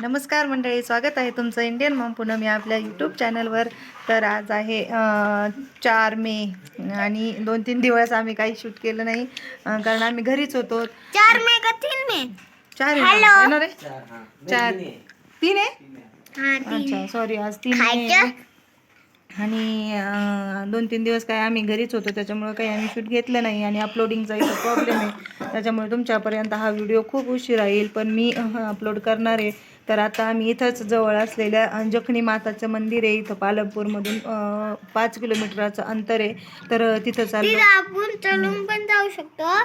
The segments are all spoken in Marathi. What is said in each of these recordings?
नमस्कार मंडळी स्वागत आहे तुमचं इंडियन मॉम पूनम या आपल्या यूट्यूब चॅनलवर तर आज आहे चार मे आणि दोन तीन दिवस आम्ही काही शूट केलं नाही कारण आम्ही घरीच होतो. चार मे का तीन मे? चार आहे ना? येणार आहे चार. तीन आहे. हा अच्छा सॉरी आज तीन मे खायचं? आहे. आणि दोन तीन दिवस काय आम्ही घरीच होतो त्याच्यामुळे काही आम्ही शूट घेतलं नाही. आणि अपलोडिंगचा इथं प्रॉब्लेम आहे. त्याच्यामुळे तुमच्यापर्यंत हा व्हिडिओ खूप उशिरा येईल पण मी अपलोड करणार आहे. तर आता आम्ही इथंच जवळ असलेल्या अं, जखणी माताचं मंदिर आहे. इथं पालमपूरमधून पाच किलोमीटरचं अंतर आहे. तर तिथं तिथं आपण चलून पण जाऊ शकतो.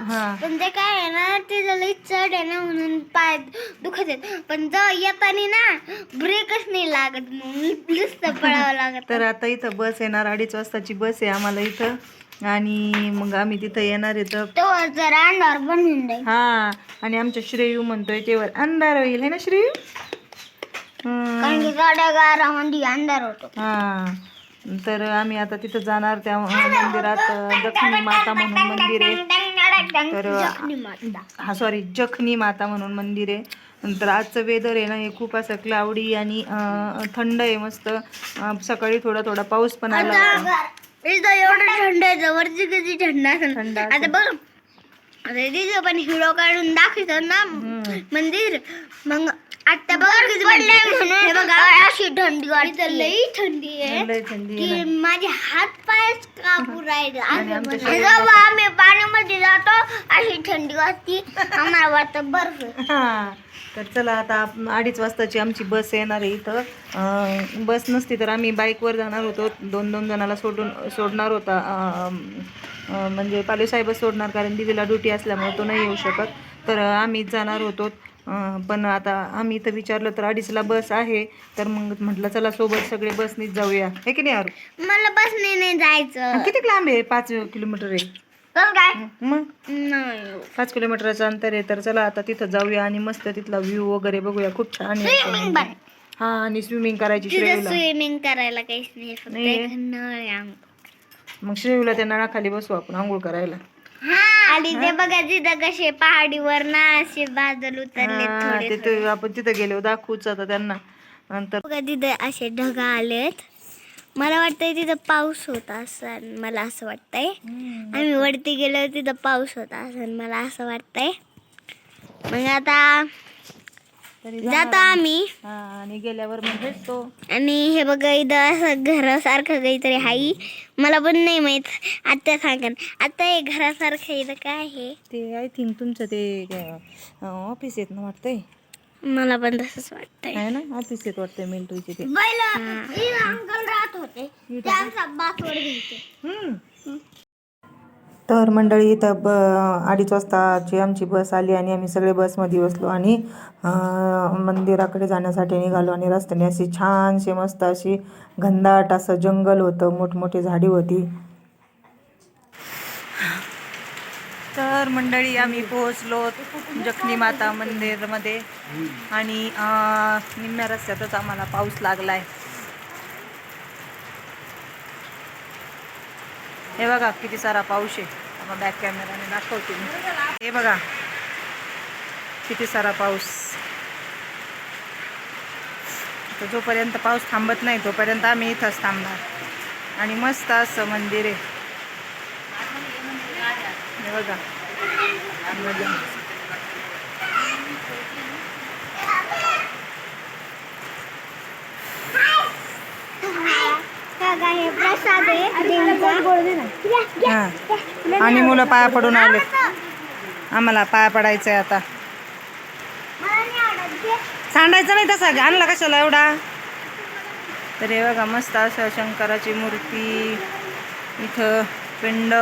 पण ते काय आहे ना तिथं लई चढ आहे ना म्हणून पाय दुखत आहेत. पण जर येताना ना ब्रेकच नाही लागत मग नुसतं पळावं लागत. तर आता इथं बस येणार अडीच वाजताची बस आहे आम्हाला इथं. आणि मग आम्ही तिथं येणार आहे तर तो जरा अंधार जाईल. हा आणि आमच्या श्रेयू म्हणतोय तेवर अंधार होईल है ना श्रेयू? हम्म. कारण की गाड्या गारामध्ये अंधार होतो. हा तर आम्ही आता तिथं जाणार त्या मंदिरात अं, जखमी माता म्हणून मंदिर आहे. तर. हा सॉरी जखनी माता म्हणून मंदिर आहे. नंतर आजचं वेदर आहे ना हे खूप असं क्लाउडी आणि अं, थंड आहे मस्त. अं, सकाळी थोडा थोडा पाऊस पण आला होता. एवढं थंड आहे वरती किती थंड असेल थंड आता. बघ तिथं पण हिरो काढून दाखवतो ना. मंदिर. मग आता बघ किती म्हणून. हे बघा. अशी थंडी वाटते. लई थंडी आहे. लय थंडी आहे की ना. माझे हात पायच कापू राहिले. आणि आमच्या आणि शरीराला- जेव्हा आम्ही पाण्यामध्ये जातो. अशी थंडी वाजती. आम्हाला वाटतं बर्फ. हा. तर चला आता आप- अडीच वाजताची आमची बस येणार आहे इथं. अं, बस नसती तर आम्ही बाईकवर जाणार होतो. दोन दोन जणाला सोडून सोडणार होता. अं, म्हणजे पालेसाहेबच सोडणार कारण दिदीला ड्युटी असल्यामुळे तो नाही येऊ शकत. तर आम्हीच जाणार होतो. पण आता आम्ही इथं विचारलं तर अडीचला बस आहे. तर मग म्हटलं चला सोबत सगळे बसनीच जाऊया. हे की नाही यार मला बसने नाही जायचं. किती लांब आहे? पाच किलोमीटर आहे. मग? नाही. पाच किलोमीटरचं अंतर आहे. तर चला आता तिथं जाऊया आणि मस्त तिथला व्ह्यू वगैरे बघूया. खूप छान हा आणि स्विमिंग करायची स्विमिंग करायला काहीच नाही. मग श्रेयूला त्या नळाखाली बसू आपण आंघोळ करायला. आणि ते बघा तिथं कसे पहाडीवर ना असे बादल उतरले हा, थोडे तिथं आपण तिथं गेलो दाखवूच आता त्यांना. नंतर बघा तिथं असे ढगा आलेत. मला वाटतंय तिथं पाऊस होता असं मला असं वाटतंय. आम्ही वरती गेलो तिथं पाऊस होता असं मला असं वाटतंय. मग आता तरी जातो आम्ही. हा आणि गेल्यावर मग भेटतो. आणि हे बघा इथं असं घरासारखं काहीतरी आहे. मला पण नाही माहीत. आता सांगा आता हे घरासारखं इथं काय आहे? ते आय थिंक तुमचं ते ऑफिस येत ना वाटतंय? मला पण तसंच वाटतंय. आहे ना? ऑफिस येत वाटतंय मिल्ट्रीचे ते. अंकल राहत होते. त्यांचा बाथवर घ्यायचे हम्म. तर मंडळी इथं ब अडीच वाजताची आमची बस आली आणि आम्ही सगळे बसमध्ये बसलो आणि मंदिराकडे जाण्यासाठी निघालो आणि रस्त्याने अशी छानशी मस्त अशी घनदाट असं जंगल होतं मोठमोठी झाडी होती. तर मंडळी आम्ही पोहोचलो जखनी माता मंदिरमध्ये आणि निम्म्या रस्त्यातच आम्हाला पाऊस लागला आहे हे बघा किती सारा पाऊस आहे. आता बॅक कॅमेराने दाखवते. मी हे बघा किती सारा पाऊस. तर जोपर्यंत पाऊस थांबत नाही तोपर्यंत आम्ही इथंच थांबणार. आणि मस्त असं मंदिर आहे. हे बघा हे बघा. हे प्रसाद आहे हां. आणि मुलं पाया पडून आले. आम्हाला पाया पडायचं आहे आता सांडायचं नाही तसा. आणला कशाला एवढा? तर हे बघा मस्त असं शंकराची मूर्ती इथं पिंड.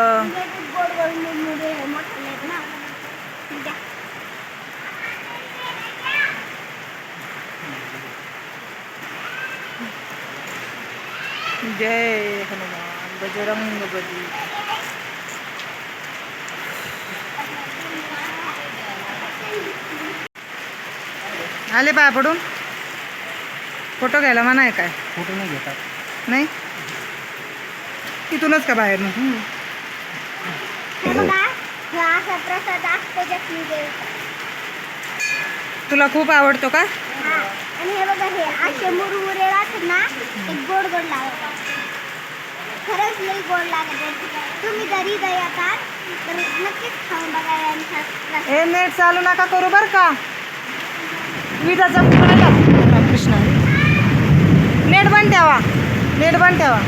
जय हनुमान बजरंग बली। आले पाया पडून? फोटो घ्यायला म्हणा आहे काय? फोटो नाही घेतात. नाही? इथूनच का बाहेर तुला खूप आवडतो का? आणि हे बघा हे असे मुरमुरे राहतात ना ते गोड गोड लागत खरंच लई गोड लागत तुम्ही जरी इथं येतात तर नक्कीच खाऊन बघा आणि हे नेट चालू नका करू बर का. विजाचा राहिला कृष्ण. नेट बंद ठेवा. नेट बंद ठेवा.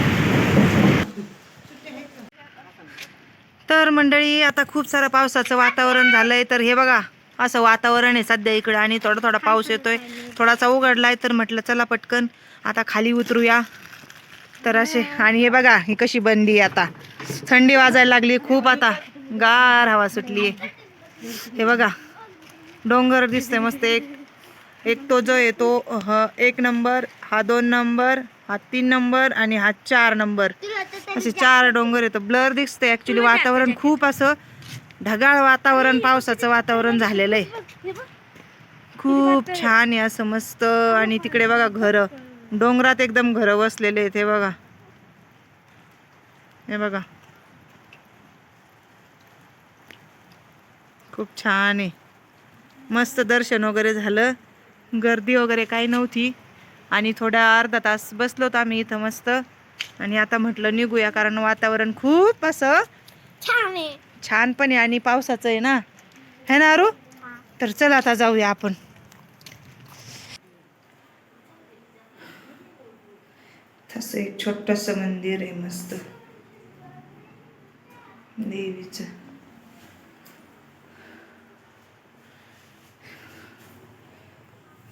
तर मंडळी आता खूप सारं पावसाचं वातावरण झालंय. तर हे बघा असं वातावरण आहे सध्या इकडं आणि थोडा थोडा पाऊस येतोय. थोडासा उघडलाय तर म्हटलं चला पटकन आता खाली उतरूया. तर असे आणि हे बघा ही कशी बनली आता. थंडी वाजायला लागली खूप आता. गार हवा सुटली हे बघा डोंगर दिसतंय मस्त एक. एक तो जो येतो तो ह एक नंबर हा दोन नंबर हा तीन नंबर आणि हा चार नंबर. असे चार डोंगर येतं ब्लर दिसतंय ॲक्च्युली वातावरण. खूप असं ढगाळ वातावरण पावसाचं वातावरण झालेलं आहे. खूप छान आहे असं मस्त. आणि तिकडे बघा घरं. डोंगरात एकदम घरं बसलेले आहेत हे बघा. हे बघा. खूप छान आहे. मस्त दर्शन वगैरे झालं. गर्दी वगैरे काही नव्हती. आणि थोड्या अर्धा तास बसलो होतो आम्ही इथं मस्त. आणि आता म्हटलं निघूया कारण वातावरण खूप असं छान आहे. छान पण आहे आणि पावसाचं आहे ना. है ना अरू? तर चल आता जाऊया आपण. असं एक छोटस मंदिर आहे मस्त. देवीचं.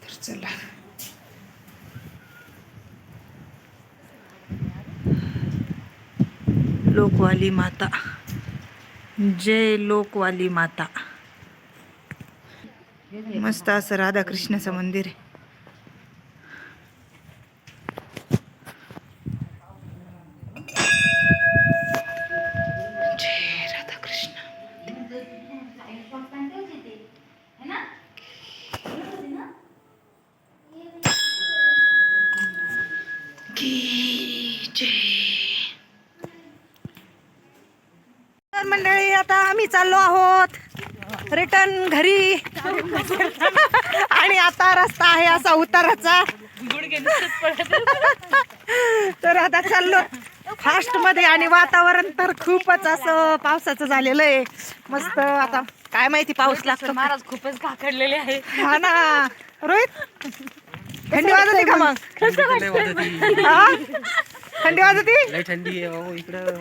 तर चला. लोकवाली माता. जय लोकवाली माता. मस्त असं राधाकृष्णाचं मंदिर आहे. तर मंडळी आता आम्ही चाललो आहोत रिटर्न घरी. आणि आता रस्ता आहे असा उताराचा. तर आता चाललो फास्टमध्ये आणि वातावरण तर खूपच असं पावसाचं झालेलं आहे. मस्त आता काय माहिती पाऊस लागतो. महाराज खूपच काकडलेले आहे हा ना. रोहित? थंडी वाजते का मग? हा? थंडी वाजते लय थंडी आहे हो इकडं.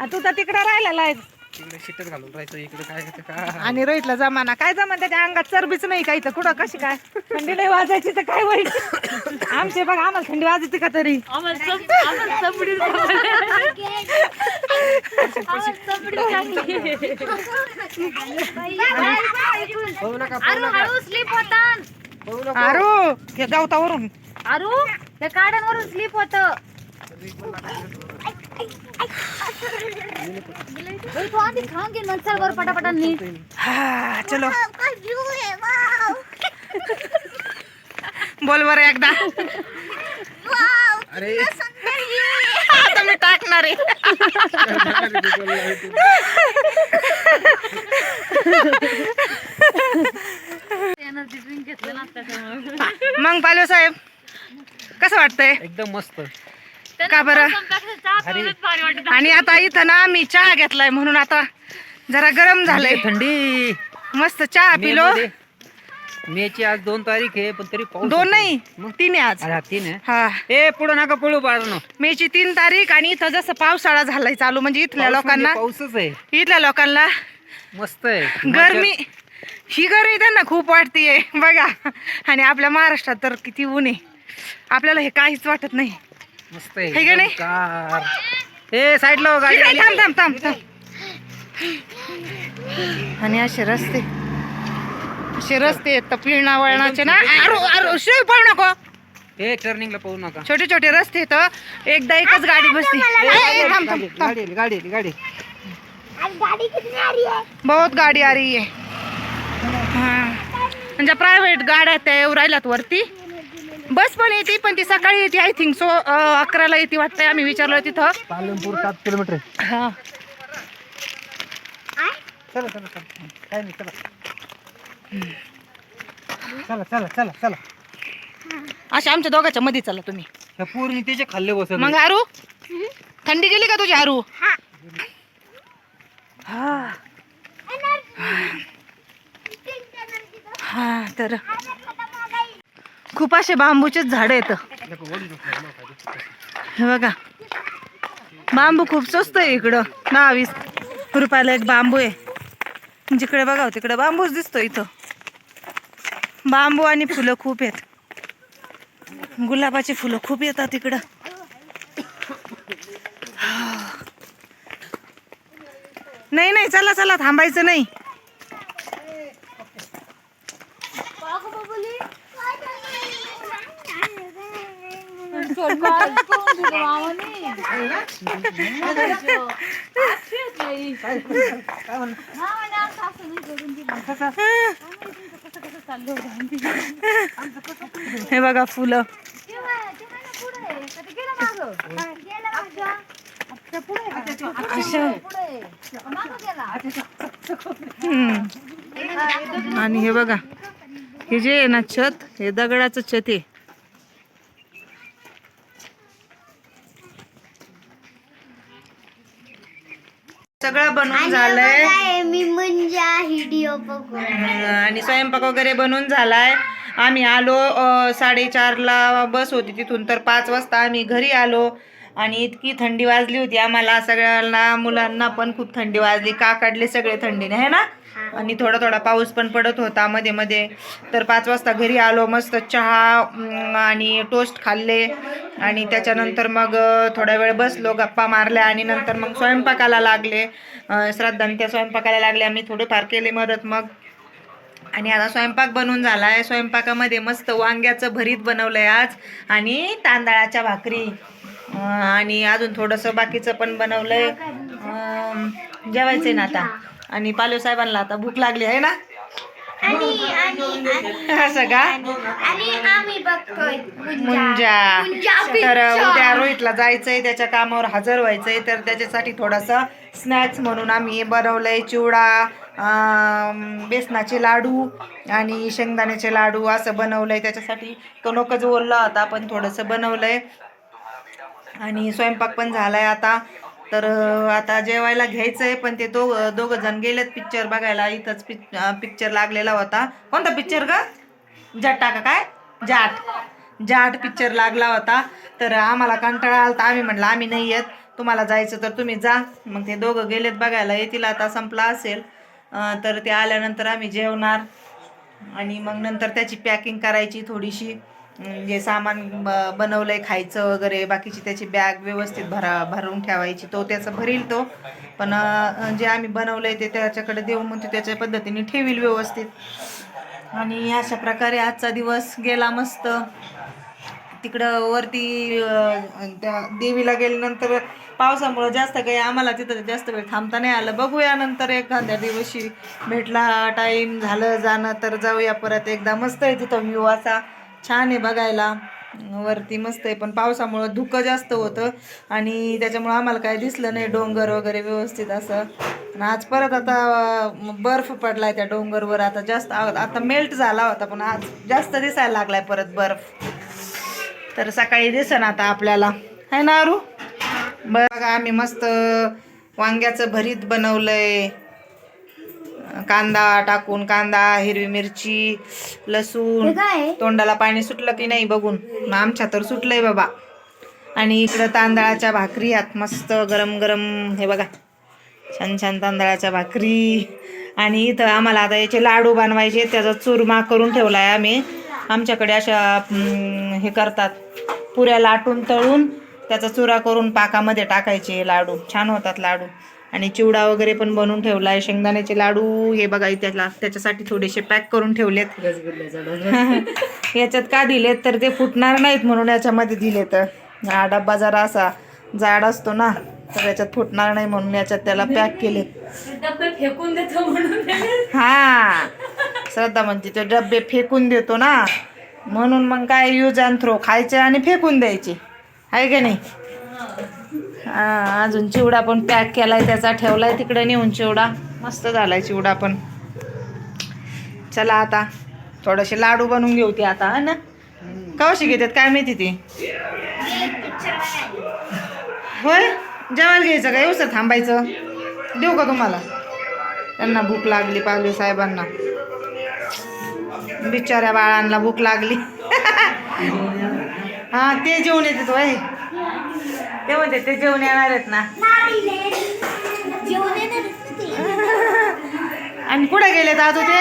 आ, तू तर तिकडे राहिलेला आहे इकडे शिटच घालून राहायचं इकडे काय करतं का? आणि रोहितला जमाना. काय जमा त्याच्या अंगात? चरबीच नाही काही तर कुठं? कशी काय? थंडी नाही वाजायची तर काय होईल? आमचे बघा आम्हाला थंडी वाजते का तरी? आम्हाला लागली. हळू स्लिप होतात नका अरू हे गवतावरून अरू त्या काड्यांवरून स्लिप होत. तू आधी खाऊन घे नंतर वर पटापटा नीट. हा चलो. बोल बरं एकदा. अरे. आता मी टाकणार आहे घेतलं ना मग पालव साहेब कसं वाटतंय? एकदम मस्त. का बरं? आणि आता इथं ना मी चहा घेतलाय म्हणून आता जरा गरम झालंय. थंडी. मस्त चहा मे पिलो. मेची आज दोन तारीख आहे पण तरी पाऊस दोन. नाही मग? तीन आहे आज. अरे हा तीन आहे? हा. ए पुढं नका पळू बाळांनो. मेची तीन तारीख आणि इथं जसं पावसाळा झालाय चालू म्हणजे इथल्या पाऊस म्हणजे लोकांना पाऊसच आहे. इथल्या लोकांना मस्त आहे. गरमी ही गरमी त्यांना खूप वाटतीये. बघा. आणि आपल्या महाराष्ट्रात तर किती ऊन आहे. आपल्याला हे काहीच वाटत नाही. मस्त आहे. है का नाही? साईडला हो, गाडी आली. थांब थांब थांब थांब. आणि असे रस्ते. असे रस्ते आहेत तर पिळणा वळणाचे ना. अरो अरो शिव पळू नको. ए टर्निंगला पाहू नका. छोटे छोटे रस्ते तर एकदा एकच गाडी बसते ए, ए, थांब थांब थांब गाडी आली, गाडी आली, गाडी आली. आहे? बहुत गाडी आ रही है हाँ. म्हणजे प्रायव्हेट गाड्या त्या येऊ राहिल्यात वरती. बस पण येते पण ती सकाळी येते आय थिंक सो अकराला येते वाटतंय आम्ही विचारलं तिथं पालनपूर सात किलोमीटर आहे. हा. चला चला चला. काय नाही चला. चला चला चला चला. असे आमच्या दोघांच्या मध्ये चला तुम्ही. त्याचे खाल्ले बसत मग आरू? थंडी गेली का तुझी आरू? हा. हा तर खूप असे बांबूचेच झाड येत हे बघा. बांबू खूप स्वस्त आहे इकडं. दहा वीस रुपयाला एक बांबू आहे. जिकडे बघा हो, तिकडे बांबूच दिसतो इथं. बांबू आणि फुलं खूप आहेत. गुलाबाची फुलं खूप येतात इकडं नाही नाही चला चला थांबायचं नाही. हे बघा फुलं. आणि हे बघा हे जे आहे ना छत हे दगडाचं छत आहे. बनवून झालंय. मी म्हणजे व्हिडिओ आणि स्वयंपाक वगैरे बनवून झालाय. आम्ही आलो साडेचारला बस होती तिथून तर पाच वाजता आम्ही घरी आलो. आणि इतकी थंडी वाजली होती आम्हाला सगळ्यांना मुलांना पण खूप थंडी वाजली. का काढले सगळे थंडीने आहे ना? आणि थोडा थोडा पाऊस पण पडत होता मध्ये मध्ये तर पाच वाजता घरी आलो मस्त चहा आणि टोस्ट खाल्ले. आणि त्याच्यानंतर मग थोडा वेळ बसलो गप्पा मारल्या आणि नंतर मग स्वयंपाकाला लागले. श्रद्धाने त्या स्वयंपाकाला लागले. आम्ही थोडेफार केले मदत मग. आणि आता स्वयंपाक बनवून आहे स्वयंपाकामध्ये मस्त वांग्याचं भरीत बनवलंय आज आणि तांदळाच्या भाकरी. आणि अजून थोडंसं बाकीचं पण बनवलंय. जेवायचं ना आता? आणि पालव साहेबांना आता भूक लागली आहे ना? असं का? मुंजा तर उद्या रोहितला जायचंय त्याच्या कामावर हजर व्हायचंय तर त्याच्यासाठी थोडासा स्नॅक्स म्हणून आम्ही बनवलंय चिवडा बेसनाचे लाडू आणि शेंगदाण्याचे लाडू असं बनवलंय. त्याच्यासाठी तो नकोच बोलला होता पण थोडंसं बनवलंय. आणि स्वयंपाक पण झालाय आता. तर आता जेवायला घ्यायचं आहे पण ते दोघ दोघं जण गेलेत पिक्चर बघायला. इथंच पिक पिक्चर लागलेला होता. कोणता पिक्चर का जट्टा का काय? जाट. जाट पिक्चर लागला होता. तर आम्हाला कंटाळा आला तर आम्ही म्हटलं आम्ही नाही येत. तुम्हाला जायचं तर तुम्ही जा. मग ते दोघं गेलेत बघायला. येतील आता संपला असेल. तर ते आल्यानंतर आम्ही जेवणार. आणि मग नंतर त्याची पॅकिंग करायची थोडीशी. जे सामान ब- बनवलंय खायचं वगैरे बाकीची त्याची बॅग व्यवस्थित भरा भरून ठेवायची तो त्याचं भरील तो. पण जे आम्ही बनवलंय ते त्याच्याकडे देऊ म्हणतो ते त्याच्या पद्धतीने ठेवील व्यवस्थित. आणि अशा प्रकारे आजचा दिवस गेला मस्त. तिकडं वरती त्या देवीला गेल्यानंतर पावसामुळं जास्त काही आम्हाला तिथं जास्त वेळ थांबता नाही आलं. बघूया नंतर एखाद्या दिवशी भेटला टाईम झालं जाणं तर जाऊया परत एकदा. मस्त आहे तिथं व्ह्यू असा. छान आहे बघायला. वरती मस्त आहे पण पावसामुळं धुकं जास्त होतं आणि त्याच्यामुळं आम्हाला काय दिसलं नाही डोंगर वगैरे व्यवस्थित असं. आज परत आता बर्फ पडलाय त्या डोंगरवर. आता जास्त आता मेल्ट झाला होता पण आज जास्त दिसायला लागलाय परत बर्फ. तर सकाळी दिसन आता आपल्याला. है ना अरू बघा आम्ही मस्त वांग्याचं भरीत बनवलंय. कांदा टाकून कांदा हिरवी मिरची लसूण तोंडाला पाणी सुटलं की नाही बघून? मग आमच्या तर सुटलंय बाबा. आणि इकडं तांदळाच्या भाकरी आत मस्त गरम गरम हे बघा. छान छान तांदळाच्या भाकरी. आणि इथं आम्हाला आता याचे लाडू बनवायचे त्याचा चुरमा करून ठेवला आहे आम्ही. आमच्याकडे अशा हे करतात. पुऱ्या लाटून तळून त्याचा चुरा करून पाकामध्ये टाकायचे लाडू. छान होतात लाडू. आणि चिवडा वगैरे पण बनवून ठेवला आहे शेंगदाण्याचे लाडू हे बघा त्याला त्याच्यासाठी थोडेसे पॅक करून ठेवलेत. याच्यात का दिलेत? तर ते फुटणार नाहीत म्हणून याच्यामध्ये दिलेत. हा डब्बा जरा असा जाड असतो ना तर याच्यात फुटणार नाही म्हणून याच्यात त्याला पॅक केलेत. डब्बे फेकून देतो म्हणून हा श्रद्धा म्हणते ते डब्बे फेकून देतो ना. म्हणून मग काय यूज अँड थ्रो खायचे आणि फेकून द्यायचे. आहे का नाही? हा. अजून चिवडा पण पॅक केलाय त्याचा ठेवलाय तिकडे नेऊन चिवडा. मस्त झालाय चिवडा पण. चला आता थोडेसे लाडू बनवून घेऊ ते आता हा ना? कवशी घेतात काय माहिती ती? होय? जेवायला घ्यायचं का? येऊ थांबायचं. देऊ का तुम्हाला? त्यांना भूक लागली पालवी साहेबांना. बिचाऱ्या बाळांना भूक लागली. हा ते जेवण येतात वय ते म्हणते ते जेवण येणार आहेत ना. आणि कुठे गेलेत आजू ते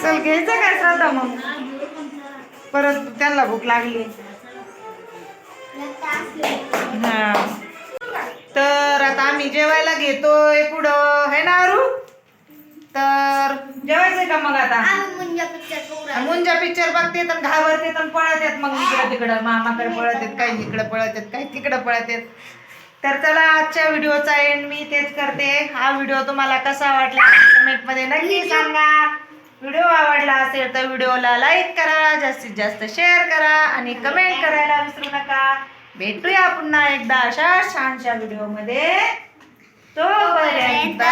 चल घ्यायचं काय? श्रद्धा मग. परत त्यांना भूक लागली. हा. तर आता आम्ही जेवायला घेतोय पुढं. है ना अरू? तर जेवायचंय का मग आता? मुंजा पिक्चर बघते तर घाबरते तर पळत येत मग इकडं तिकडं. मामाकडे पळत येत काही इकडं पळत येत काही तिकडं पळत येत. तर चला आजच्या व्हिडिओचा एंड मी तेच करते. हा व्हिडिओ तुम्हाला कसा वाटला कमेंटमध्ये नक्की सांगा. व्हिडिओ आवडला असेल तर व्हिडिओला लाईक करा जास्तीत जास्त शेअर करा आणि कमेंट करायला विसरू नका. भेटूया पुन्हा एकदा अशा छानशा व्हिडिओमध्ये. तोपर्यंत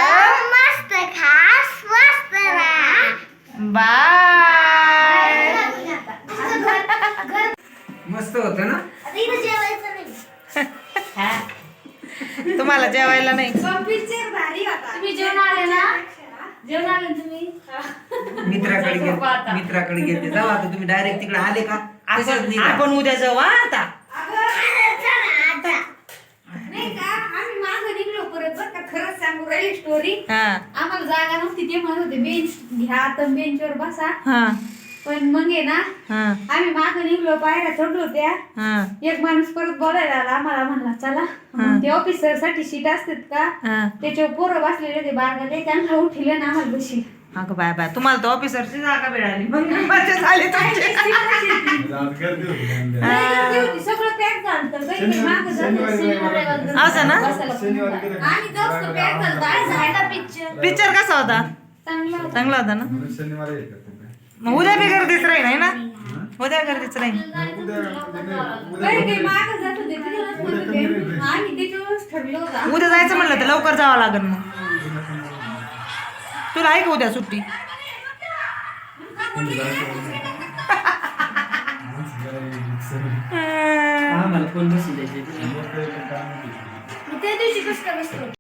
जेवायला नाही. मित्राकडे आता. मित्राकडे गेले जाऊ आता तुम्ही डायरेक्ट तिकडे आले का? असंच आपण निघा. आपण उद्या जाऊ हा आता. स्टोरी हा. आम्हाला जागा नव्हती ते म्हणत होते बेंच घ्या तर बेंचवर बसा. हा. पण मग आहे ना हा. आम्ही मागं निघलो पायऱ्या चढलो त्या. हा. एक माणूस परत बोलायला आला आम्हाला म्हणला चला मग ते ऑफिसरसाठी सीट असतात का? हा. त्याच्यावर पोरं बसलेले होते बारगाले त्यांना उठले ना आम्हाला बशी अगं बाय बाय तुम्हाला तर ऑफिसरची जागा मिळाली. मग मजा झाली तुमची. सगळं पॅक झालं होतं. काही नाही, मागं झालं, शनिवारी वगैरे असं ना? बसायला पण. आणि जास्त पॅक झालं. होतं. आणि झाला पिक्चर पिक्चर कसा होता? चांगला होता. चांगला होता ना? शनिवारी येतात ते. मग उद्या बी गर्दीच राहील है ना? उद्या गर्दीच राहील. उद्या जायचं म्हणलं तर लवकर जावं लागेल मग. तुला आहे का उद्या सुट्टी? त्या दिवशी कसं काय बसलो